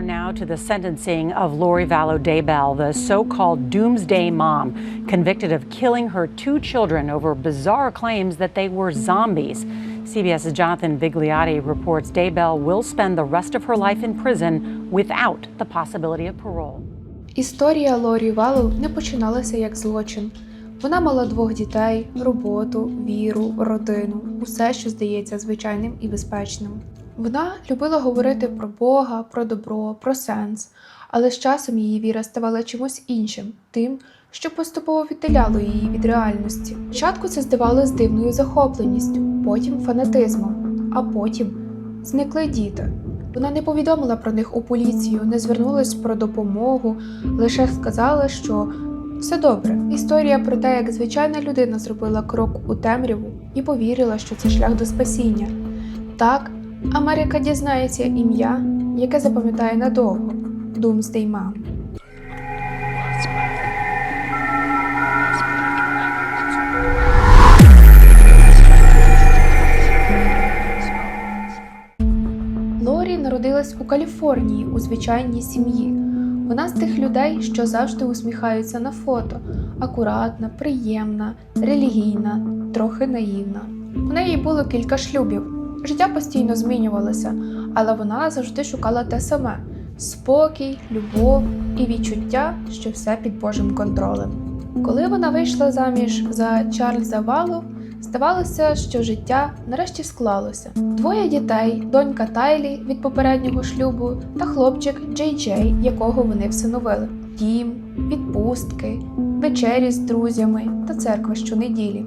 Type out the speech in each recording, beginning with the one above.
turn now to the sentencing of Lori Vallow Daybell, the so called doomsday mom, convicted of killing her two children over bizarre claims that they were zombies. CBS's Jonathan Vigliotti reports Daybell will spend the rest of her life in prison without the possibility of parole. Історія Лорі Валу не починалася як злочин. Вона мала двох дітей, роботу, віру, родину, усе, що здається звичайним і безпечним. Вона любила говорити про Бога, про добро, про сенс, але з часом її віра ставала чимось іншим, тим, що поступово віддаляло її від реальності. Спочатку це здавалось дивною захопленістю, потім фанатизмом, а потім зникли діти. Вона не повідомила про них у поліцію, не звернулась про допомогу, лише сказала, що все добре. Історія про те, як звичайна людина зробила крок у темряву і повірила, що це шлях до спасіння. Так, Америка дізнається ім'я, яке запам'ятає надовго Doomsday Mom. Лорі народилась у Каліфорнії у звичайній сім'ї. Вона з тих людей, що завжди усміхаються на фото, акуратна, приємна, релігійна, трохи наївна. У неї було кілька шлюбів. Життя постійно змінювалося, але вона завжди шукала те саме: спокій, любов і відчуття, що все під Божим контролем. Коли вона вийшла заміж за Чарльза Валу, здавалося, що життя нарешті склалося. Двоє дітей, донька Тайлі від попереднього шлюбу та хлопчик Джей Джей, якого вони всиновили. Дім, відпустки, вечері з друзями та церква щонеділі.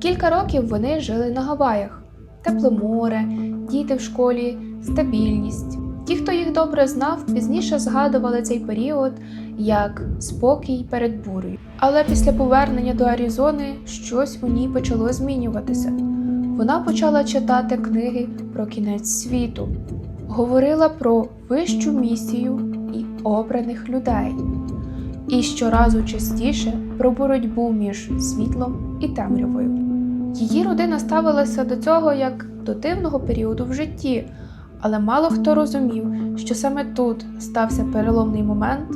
Кілька років вони жили на Гаваях. Тепле море, діти в школі, стабільність. Ті, хто їх добре знав, пізніше згадували цей період як спокій перед бурею. Але після повернення до Аризони щось у ній почало змінюватися. Вона почала читати книги про кінець світу, говорила про вищу місію і обраних людей, і щоразу частіше про боротьбу між світлом і темрявою. Її родина ставилася до цього як до дивного періоду в житті, але мало хто розумів, що саме тут стався переломний момент,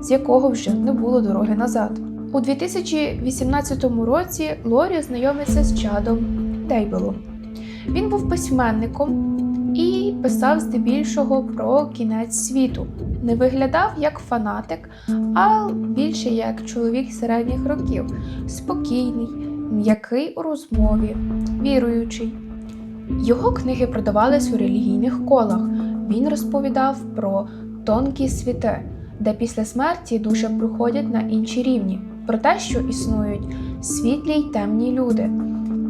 з якого вже не було дороги назад. У 2018 році Лорі знайомиться з Чадом Дейбелом. Він був письменником і писав здебільшого про кінець світу. Не виглядав як фанатик, а більше як чоловік середніх років, спокійний, м'який у розмові, віруючий. Його книги продавались у релігійних колах. Він розповідав про тонкі світи, де після смерті душі проходять на інші рівні, про те, що існують світлі й темні люди,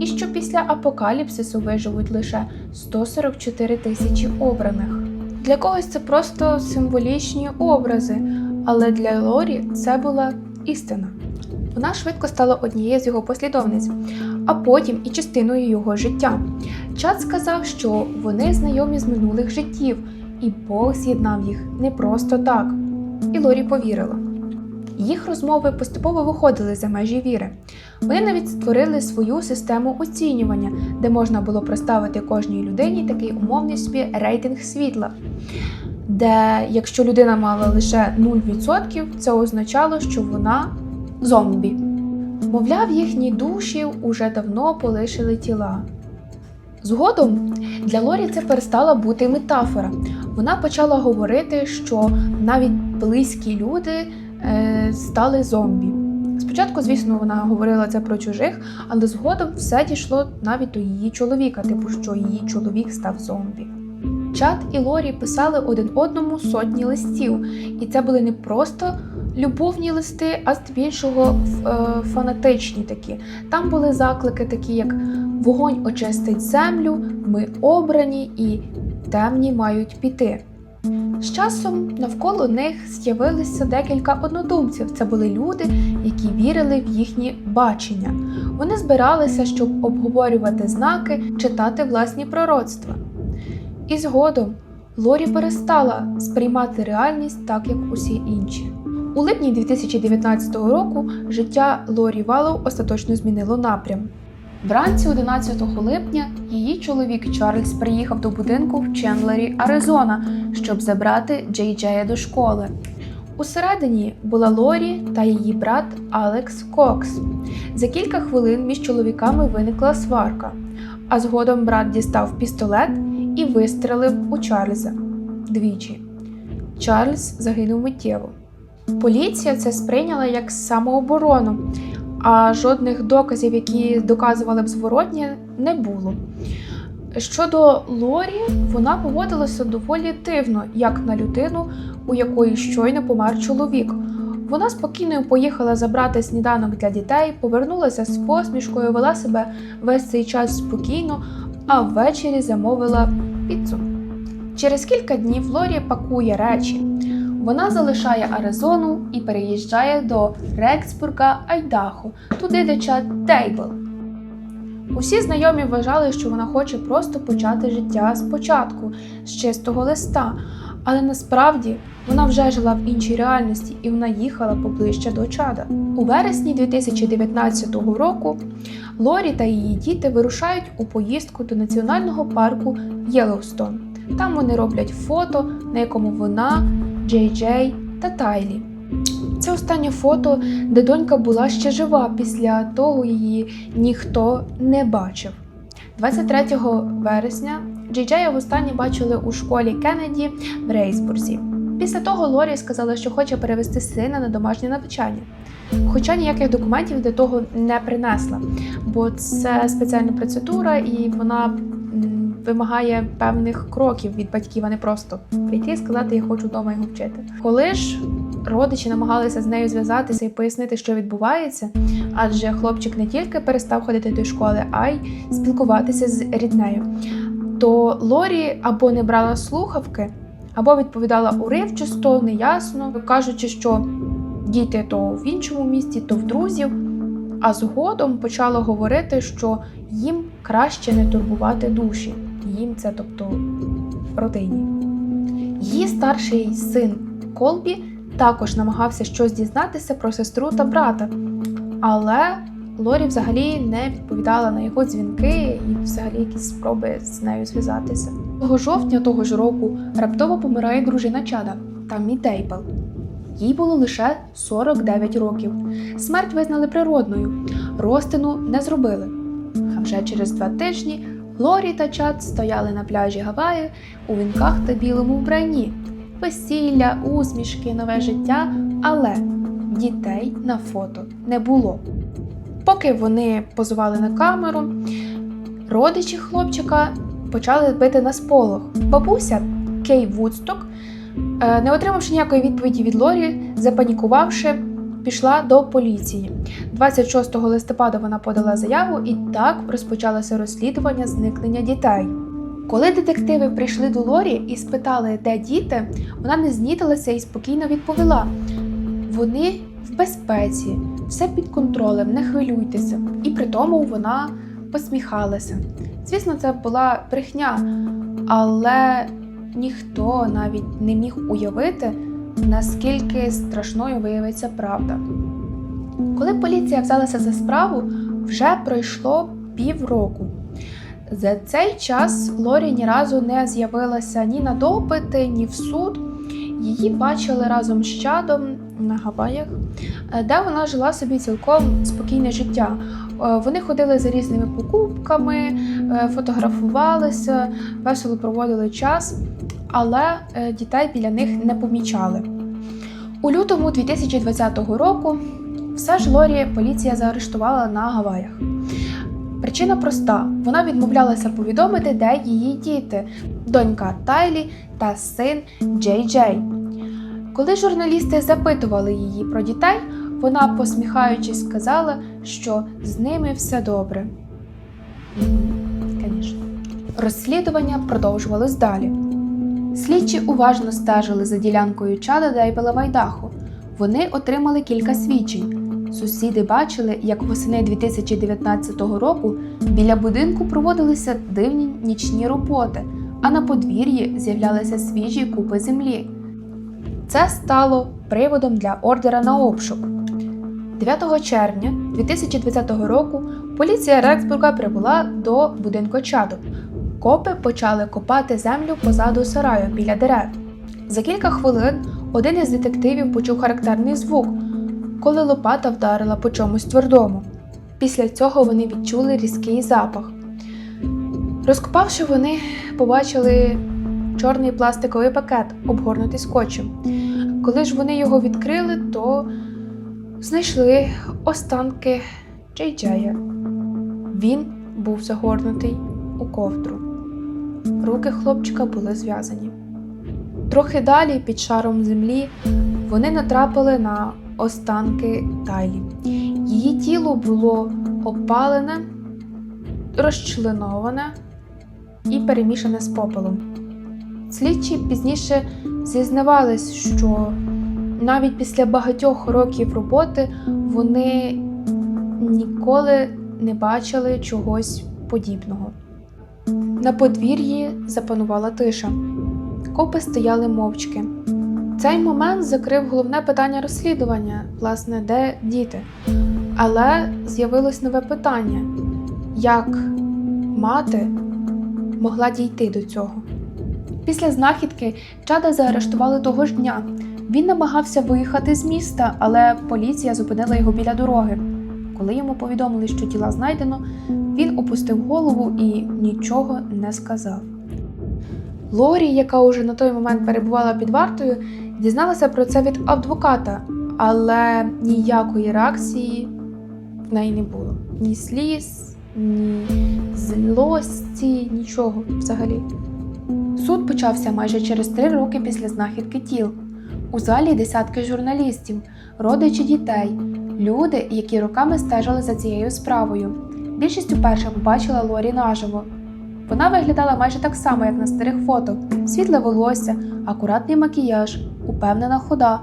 і що після апокаліпсису виживуть лише 144 тисячі обраних. Для когось це просто символічні образи, але для Лорі це була істина. Вона швидко стала однією з його послідовниць, а потім і частиною його життя. Чад сказав, що вони знайомі з минулих життів, і Бог з'єднав їх не просто так. І Лорі повірила. Їх розмови поступово виходили за межі віри. Вони навіть створили свою систему оцінювання, де можна було проставити кожній людині такий умовний собі рейтинг світла. Де, якщо людина мала лише 0%, це означало, що вона зомбі. Мовляв, їхні душі уже давно полишили тіла. Згодом для Лорі це перестала бути метафора. Вона почала говорити, що навіть близькі люди е, стали зомбі. Спочатку, звісно, вона говорила це про чужих, але згодом все дійшло навіть до її чоловіка, типу, що її чоловік став зомбі. Чат і Лорі писали один одному сотні листів, і це були не просто любовні листи, а здебільшого е, фанатичні такі. Там були заклики, такі як Вогонь очистить землю, ми обрані і темні мають піти. З часом навколо них з'явилися декілька однодумців. Це були люди, які вірили в їхні бачення. Вони збиралися, щоб обговорювати знаки, читати власні пророцтва. І згодом Лорі перестала сприймати реальність так, як усі інші. У липні 2019 року життя Лорі Валоу остаточно змінило напрям. Вранці 11 липня її чоловік Чарльз приїхав до будинку в Чендлері, Аризона, щоб забрати Джей Джея до школи. Усередині була Лорі та її брат Алекс Кокс. За кілька хвилин між чоловіками виникла сварка, а згодом брат дістав пістолет і вистрелив у Чарльза двічі. Чарльз загинув миттєво. Поліція це сприйняла як самооборону, а жодних доказів, які доказували б зворотнє, не було. Щодо Лорі, вона поводилася доволі дивно, як на людину, у якої щойно помер чоловік. Вона спокійно поїхала забрати сніданок для дітей, повернулася з посмішкою, вела себе весь цей час спокійно, а ввечері замовила піцу. Через кілька днів Лорі пакує речі. Вона залишає Аризону і переїжджає до Рексбурга, Айдахо, туди де чат Тейбл. Усі знайомі вважали, що вона хоче просто почати життя спочатку, з чистого листа, але насправді вона вже жила в іншій реальності і вона їхала поближче до чада. У вересні 2019 року Лорі та її діти вирушають у поїздку до національного парку Єлоустон. Там вони роблять фото, на якому вона, Джей Джей та Тайлі. Це останнє фото, де донька була ще жива, після того її ніхто не бачив. 23 вересня Джей Джея востаннє бачили у школі Кеннеді в Рейсбурзі. Після того Лорі сказала, що хоче перевести сина на домашнє навчання. Хоча ніяких документів для того не принесла, бо це спеціальна процедура і вона вимагає певних кроків від батьків, а не просто прийти і сказати, я хочу вдома його вчити. Коли ж родичі намагалися з нею зв'язатися і пояснити, що відбувається, адже хлопчик не тільки перестав ходити до школи, а й спілкуватися з ріднею, то Лорі або не брала слухавки, або відповідала уривчасто, неясно, кажучи, що діти то в іншому місті, то в друзів. А згодом почала говорити, що їм краще не турбувати душі. Їм це, тобто, родині. Її старший син Колбі також намагався щось дізнатися про сестру та брата, але Лорі взагалі не відповідала на його дзвінки і взагалі якісь спроби з нею зв'язатися. Того жовтня того ж року раптово помирає дружина Чада Таммі Тейпл. Їй було лише 49 років. Смерть визнали природною, розтину не зробили. А вже через два тижні Лорі та Чад стояли на пляжі Гаваї у вінках та білому вбранні. Весілля, усмішки, нове життя, але дітей на фото не було. Поки вони позували на камеру, родичі хлопчика почали бити на сполох. Бабуся Кей Вудсток, е, не отримавши ніякої відповіді від Лорі, запанікувавши, пішла до поліції. 26 листопада вона подала заяву, і так розпочалося розслідування зникнення дітей. Коли детективи прийшли до Лорі і спитали, де діти, вона не знітилася і спокійно відповіла: вони в безпеці, все під контролем, не хвилюйтеся. І при тому вона посміхалася. Звісно, це була брехня, але ніхто навіть не міг уявити, наскільки страшною виявиться правда. Коли поліція взялася за справу, вже пройшло півроку. За цей час Лорі ні разу не з'явилася ні на допити, ні в суд. Її бачили разом з чадом на Гаваях, е, де вона жила собі цілком спокійне життя. Е, Вони ходили за різними покупками, е, фотографувалися, весело проводили час, але е, дітей біля них не помічали. У лютому 2020 року все ж Лорі поліція заарештувала на Гаваях. Причина проста: вона відмовлялася повідомити, де її діти, донька Тайлі та син Джей Джей. Коли журналісти запитували її про дітей, вона, посміхаючись, сказала, що з ними все добре. Розслідування продовжувалось далі. Слідчі уважно стежили за ділянкою чада Дейбела Вайдаху. Вони отримали кілька свідчень. Сусіди бачили, як восени 2019 року біля будинку проводилися дивні нічні роботи, а на подвір'ї з'являлися свіжі купи землі. Це стало приводом для ордера на обшук. 9 червня 2020 року поліція Рексбурга прибула до будинку чаду. Копи почали копати землю позаду сараю біля дерев. За кілька хвилин один із детективів почув характерний звук, коли лопата вдарила по чомусь твердому. Після цього вони відчули різкий запах. Розкопавши, вони побачили чорний пластиковий пакет, обгорнутий скотчем. Коли ж вони його відкрили, то знайшли останки Джей Джея. Він був загорнутий у ковдру. Руки хлопчика були зв'язані. Трохи далі, під шаром землі, вони натрапили на останки Тайлі. Її тіло було опалене, розчленоване і перемішане з попелом. Слідчі пізніше зізнавались, що навіть після багатьох років роботи вони ніколи не бачили чогось подібного. На подвір'ї запанувала тиша. Копи стояли мовчки. Цей момент закрив головне питання розслідування, власне, де діти. Але з'явилось нове питання: як мати могла дійти до цього? Після знахідки чада заарештували того ж дня. Він намагався виїхати з міста, але поліція зупинила його біля дороги. Коли йому повідомили, що тіла знайдено, він опустив голову і нічого не сказав. Лорі, яка уже на той момент перебувала під вартою, дізналася про це від адвоката, але ніякої реакції в неї не було. Ні сліз, ні злості, нічого взагалі. Суд почався майже через три роки після знахідки тіл. У залі десятки журналістів, родичі дітей, люди, які роками стежили за цією справою. Більшість уперше побачила Лорі наживо. Вона виглядала майже так само, як на старих фото: світле волосся, акуратний макіяж, упевнена хода.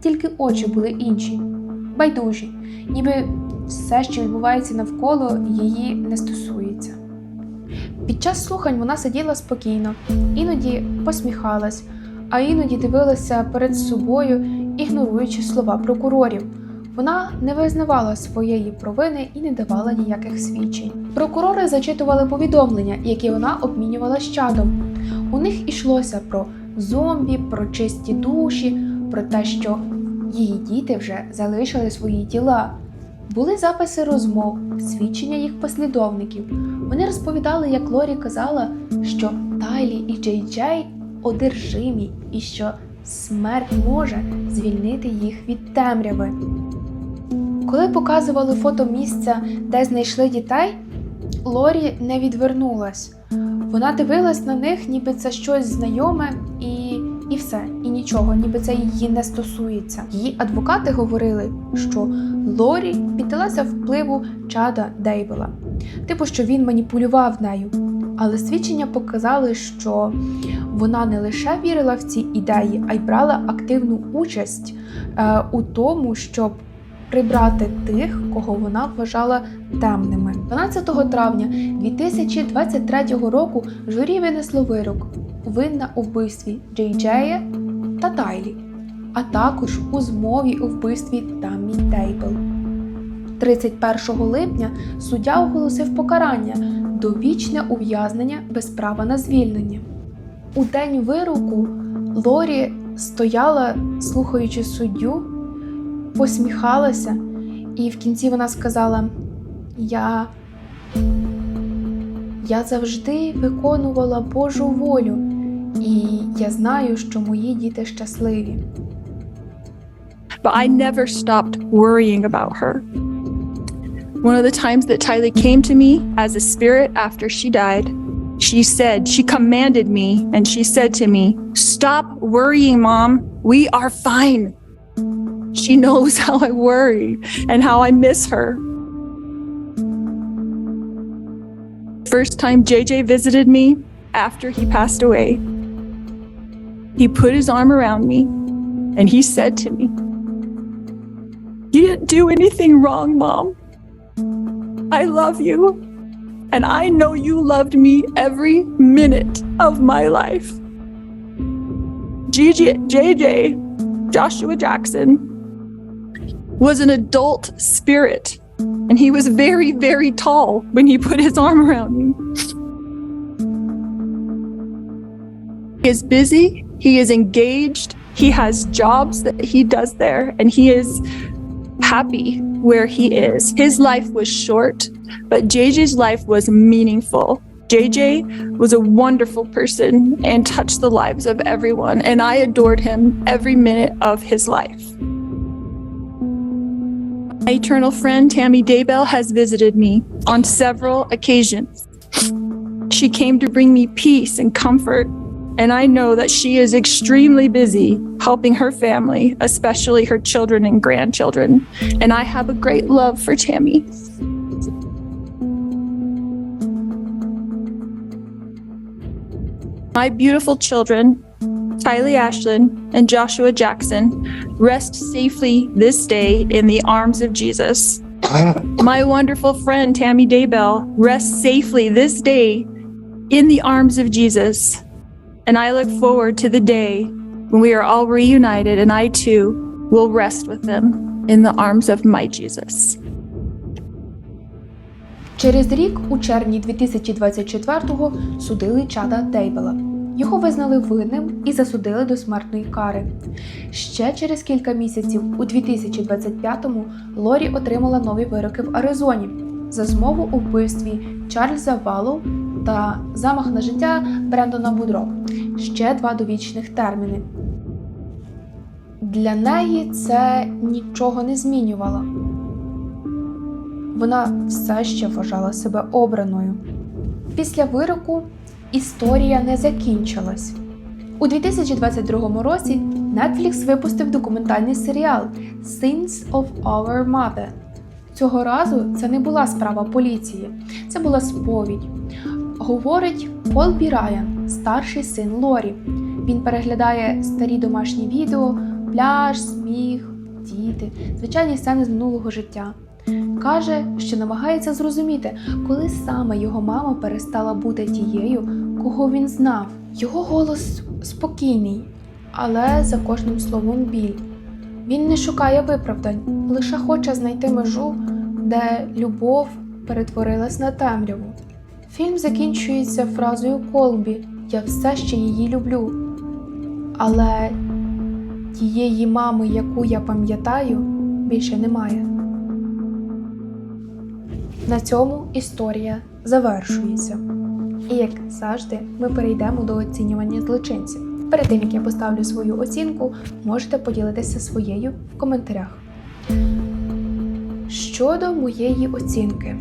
Тільки очі були інші, байдужі, ніби все, що відбувається навколо, її не стосується. Під час слухань вона сиділа спокійно, іноді посміхалась, а іноді дивилася перед собою, ігноруючи слова прокурорів. Вона не визнавала своєї провини і не давала ніяких свідчень. Прокурори зачитували повідомлення, які вона обмінювала з чадом. У них ішлося про зомбі, про чисті душі, про те, що її діти вже залишили свої тіла. Були записи розмов, свідчення їх послідовників. Вони розповідали, як Лорі казала, що Тайлі і Джей Джей одержимі і що смерть може звільнити їх від темряви. Коли показували фото місця, де знайшли дітей, Лорі не відвернулась. Вона дивилась на них, ніби це щось знайоме, і, і все, і нічого, ніби це її не стосується. Її адвокати говорили, що Лорі піддалася впливу Чада Дейбела, типу, що він маніпулював нею. Але свідчення показали, що вона не лише вірила в ці ідеї, а й брала активну участь е, у тому, щоб прибрати тих, кого вона вважала темними. 12 травня 2023 року журі винесло вирок винна у вбивстві Джей Джея та Тайлі, а також у змові у вбивстві Таммі Тейбл. 31 липня суддя оголосив покарання довічне ув'язнення без права на звільнення. У день вироку Лорі стояла, слухаючи суддю, посміхалася, і в кінці вона сказала: Я, Я завжди виконувала Божу волю, і я знаю, що мої діти щасливі. but I never stopped worrying about her. One of the times that Tylee came to me as a spirit after she died, she said, she commanded me and she said to me, Stop worrying, mom. We are fine. She knows how I worry and how I miss her. First time JJ visited me after he passed away, he put his arm around me and he said to me, You didn't do anything wrong, Mom. I love you. And I know you loved me every minute of my life. GG, JJ, Joshua Jackson, was an adult spirit. And he was very, very tall when he put his arm around me. He is busy, he is engaged, he has jobs that he does there, and he is happy where he is. His life was short, but JJ's life was meaningful. JJ was a wonderful person and touched the lives of everyone, and I adored him every minute of his life. My eternal friend Tammy Daybell has visited me on several occasions. She came to bring me peace and comfort, and I know that she is extremely busy helping her family, especially her children and grandchildren. And I have a great love for Tammy. My beautiful children, Tylee Ashlyn and Joshua Jackson, rest safely this day in the arms of Jesus. My wonderful friend Tammy Daybell rests safely this day in the arms of Jesus. And I look forward to the day when we are all reunited and I too will rest with them in the arms of my Jesus. Через рік, у червні 2024-го, судили Чада Дейбела. Його визнали винним і засудили до смертної кари. Ще через кілька місяців, у 2025-му, Лорі отримала нові вироки в Аризоні за змову у вбивстві Чарльза Валу та замах на життя Брендона Будро. Ще два довічних терміни. Для неї це нічого не змінювало. Вона все ще вважала себе обраною. Після вироку історія не закінчилась. У 2022 році Netflix випустив документальний серіал Sins of Our Mother. Цього разу це не була справа поліції, це була сповідь. Говорить Пол Бі Райан, старший син Лорі. Він переглядає старі домашні відео, пляж, сміх, діти, звичайні сцени з минулого життя. Каже, що намагається зрозуміти, коли саме його мама перестала бути тією, кого він знав. Його голос спокійний, але за кожним словом біль. Він не шукає виправдань, лише хоче знайти межу, де любов перетворилась на темряву. Фільм закінчується фразою Колбі Я все ще її люблю. Але тієї мами, яку я пам'ятаю, більше немає. На цьому історія завершується. І як завжди, ми перейдемо до оцінювання злочинців. Перед тим як я поставлю свою оцінку, можете поділитися своєю в коментарях. Щодо моєї оцінки,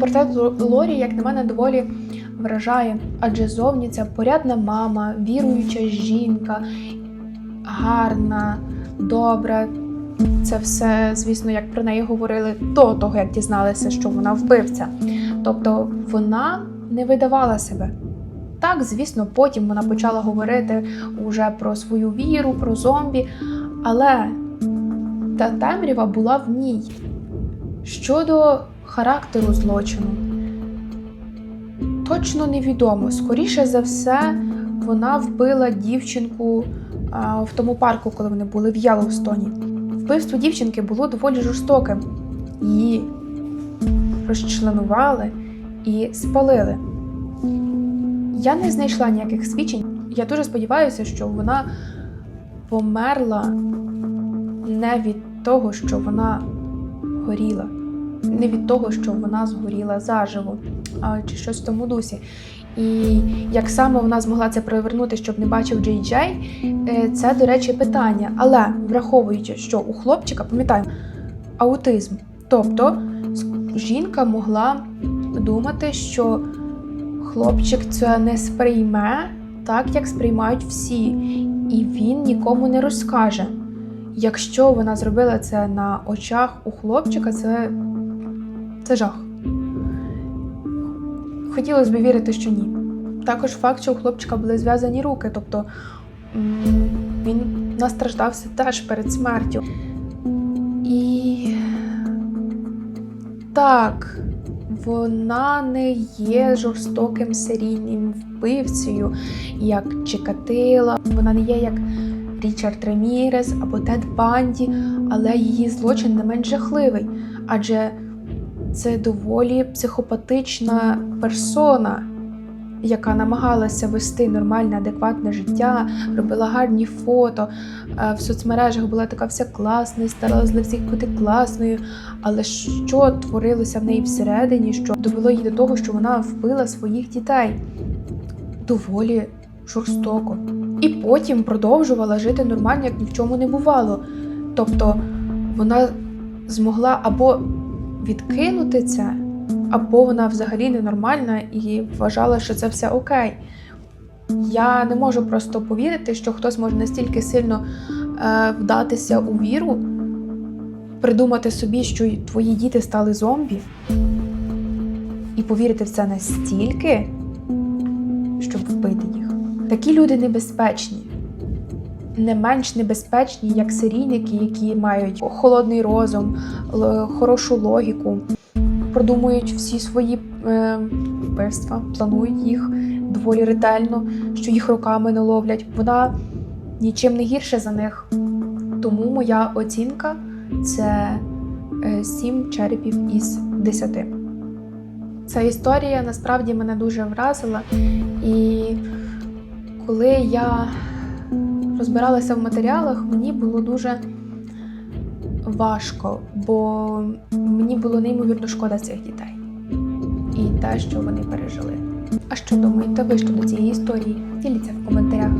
портрет Ло- Лорі, як на мене, доволі вражає, адже зовні це порядна мама, віруюча жінка, гарна, добра. Це все, звісно, як про неї говорили до того, як дізналися, що вона вбивця. Тобто вона не видавала себе. Так, звісно, потім вона почала говорити уже про свою віру, про зомбі, але та темрява була в ній. Щодо характеру злочину, точно невідомо. Скоріше за все, вона вбила дівчинку а, в тому парку, коли вони були в Яловстоні. Вбивство дівчинки було доволі жорстоким. Її розчленували і спалили. Я не знайшла ніяких свідчень. Я дуже сподіваюся, що вона померла не від того, що вона горіла, не від того, що вона згоріла заживо, чи щось в тому дусі. І як саме вона змогла це провернути, щоб не бачив Джей Джей, е, це, до речі, питання. Але враховуючи, що у хлопчика, пам'ятаємо, аутизм. Тобто жінка могла думати, що хлопчик це не сприйме так, як сприймають всі, і він нікому не розкаже. Якщо вона зробила це на очах у хлопчика, це, це жах. Хотілося б вірити, що ні. Також факт, що у хлопчика були зв'язані руки, тобто він настраждався теж перед смертю. І так, вона не є жорстоким серійним вбивцею, як Чикатила. Вона не є як Річард Ремірес або Тед Банді, але її злочин не менш жахливий, адже це доволі психопатична персона, яка намагалася вести нормальне, адекватне життя, робила гарні фото. е, В соцмережах була така вся класна, і старалась для всіх бути класною. Але що творилося в неї всередині, що довело її до того, що вона вбила своїх дітей доволі жорстоко. І потім продовжувала жити нормально, як ні в чому не бувало. Тобто вона змогла або відкинути це, або вона взагалі ненормальна і вважала, що це все окей. Я не можу просто повірити, що хтось може настільки сильно е, вдатися у віру, придумати собі, що твої діти стали зомбі, і повірити в це настільки, щоб вбити їх. Такі люди небезпечні, не менш небезпечні, як серійники, які мають холодний розум, хорошу логіку, продумують всі свої е, вбивства, планують їх доволі ретельно, що їх руками не ловлять. Вона нічим не гірша за них. Тому моя оцінка це 7 черепів із 10. Ця історія насправді мене дуже вразила. І коли я розбиралася в матеріалах, мені було дуже важко, бо мені було неймовірно шкода цих дітей і те, що вони пережили. А що думаєте ви щодо цієї історії? Діліться в коментарях.